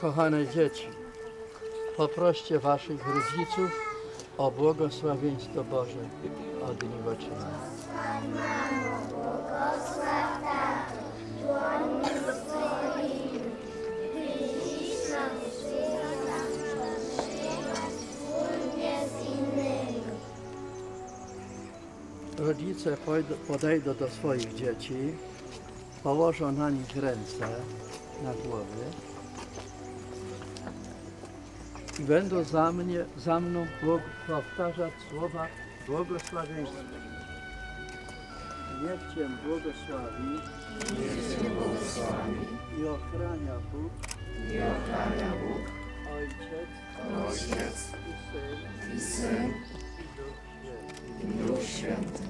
Kochane dzieci, poproście waszych rodziców o błogosławieństwo Boże od dni otrzymania. Rodzice pojdą- podejdą do swoich dzieci, położą na nich ręce na głowie i będą za, mnie, za mną powtarzać słowa błogosławieństwa. Niech Cię błogosławi, i ochrania Bóg, Ojciec, i Syn, i Duch Święty. Po błogosławieństwie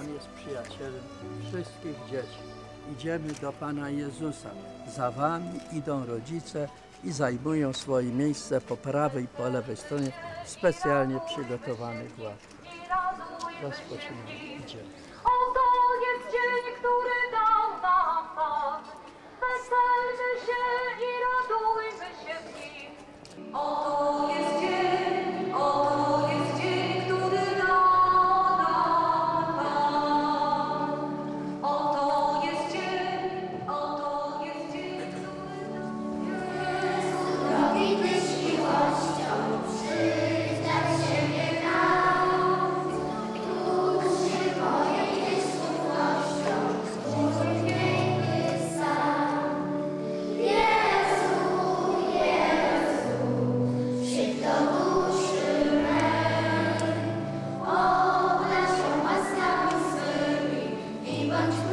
On jest przyjacielem wszystkich dzieci. Idziemy do Pana Jezusa. Za Wami idą rodzice i zajmują swoje miejsce po prawej i po lewej stronie specjalnie przygotowanych ławkach. Rozpoczynamy. Idziemy. I bądź